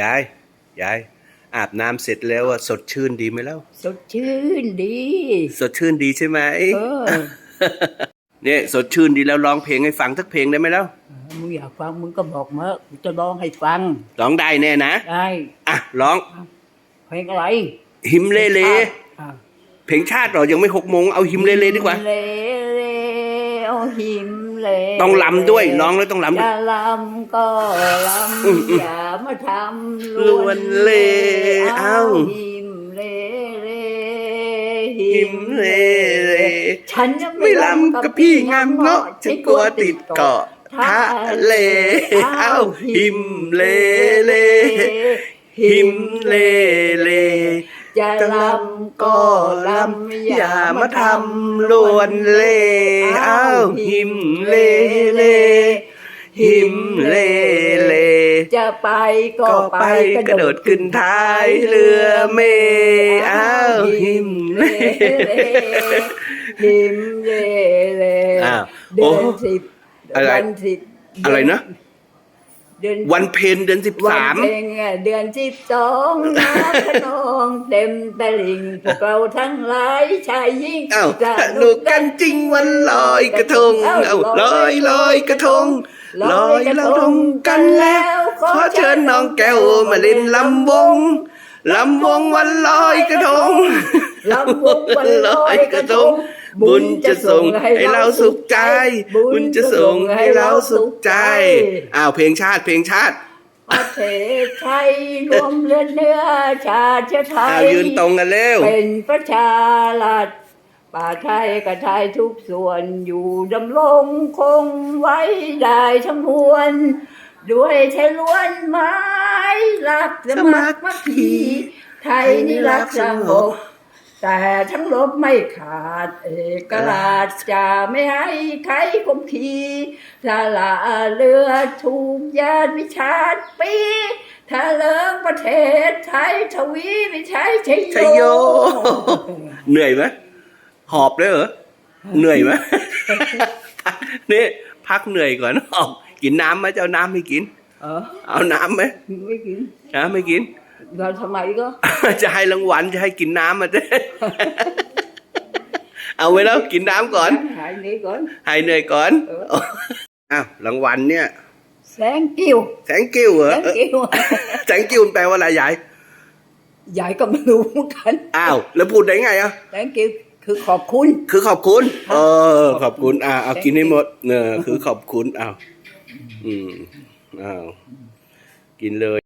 ยาย ยาย อาบน้ำเสร็จแล้วอะสดชื่นดีไหมแล้ว สดชื่นดี สดชื่นดีใช่ไหมเออ เนี่ยสดชื่นดีแล้วร้องเพลงให้ฟังสักเพลงได้ไหมแล้ว มึงอยากฟังมึงก็บอกมากูจะร้องให้ฟัง ร้องได้แน่นะ ได้ อะร้อง เพลงอะไร หิมเลเลอะเพลงชาติเหรอยังไม่หกโมงเอาหิมเลเลดีกว่าหิมเลเลเอาหิม เลต้องลำด้วยร้องแล้วต้องลำด้วยจะลำก็ลอืมอืมำอย่ามาทำลวนเล่เอ้าหิมเลเลหิมเลเลฉันจะไม่ลำกับพี่งามเงาะฉันกลัวติดเกาะทะเลเอ้าหิมเลเลหิมเลเลจะจะลลำำก็ก็ลลำำอย่ามาทำลวนเล่เอ้าหิมเลเล หิมเลเล จะไปก็ก็ไปไปกระโดดขึ้นท้ายเรือเมอ้าวหิมเลหิมเลเลอ้าวเดือนโอ้สิบอะไร วันสิบอะไรนะ เดือนวันเพ็ญเดือนสิบวันสามเพ็ญอะเดือนสิบสองน้ำขนองเต็มตลิ่งพวกเราทั้งหลายชายยิ่งอ้าวสสนุกกันจริงวันลอยกระทงเอ้าเอ้าลอยลอยกระทงลอยกระทงกันแล้วขอเชิญน้องแก้วมาเล่นลำวงลำวงวันลอยกระทงลำวงวันลอยกระทง บุญจะส่งให้เราสุขใจ บุญจะส่งให้เราสุขใจอ้าวเพลงชาติเพลงชาติประเทศไทยรวมเลือดเนื้อชาติเชื้อไทอ้าวยยืนตรงกันเร็วเป็นประชารัฐป่าไทยกับไทยทุกส่วนอยู่ดำรงคงไว้ได้ทั้งมวลด้วยใช้ล้วนไม้รักสมัครมัคคีไทยนี่รักสงบ แต่ทั้งลบไม่ขาด เอกราชจะไม่ให้ใครคมขีสละเรือถูกยานวิชาติปีถ้าเลิงประเทศไทยทวีวิชัยชัยชัยโย เหนื่อยไหมหอบเลยเหรอ เหนื่อยไหม นี่พักเหนื่อยก่อนออกกินน้ำไหมจะเอาน้ำไม่กิน เออเอาน้ำไหมไม่กินน้ำไม่กิน เราทำไมก็ จะให้รางวัลจะให้กินน้ำมาเด้ เอาไว้แล้วกินน้ำก่อน หายนี้ก่อน ให้เหนื่อยก่อนเออ อ้าวรางวัลเนี่ย แสงกิ้วแสงกิ้วเหรอ แสงกิ้วแสงกิ้วมันแปลว่าอะไรยาย ยายก็ไม่รู้เหมือนกันอ้าว แล้วพูดได้ไงอะ แสงกิ้วคือขอบคุณ คือขอบคุณ เออ ขอบคุณ อ่าเอากินให้หมดเนอคือขอบคุณอ้าวอืมอ้าว กินเลย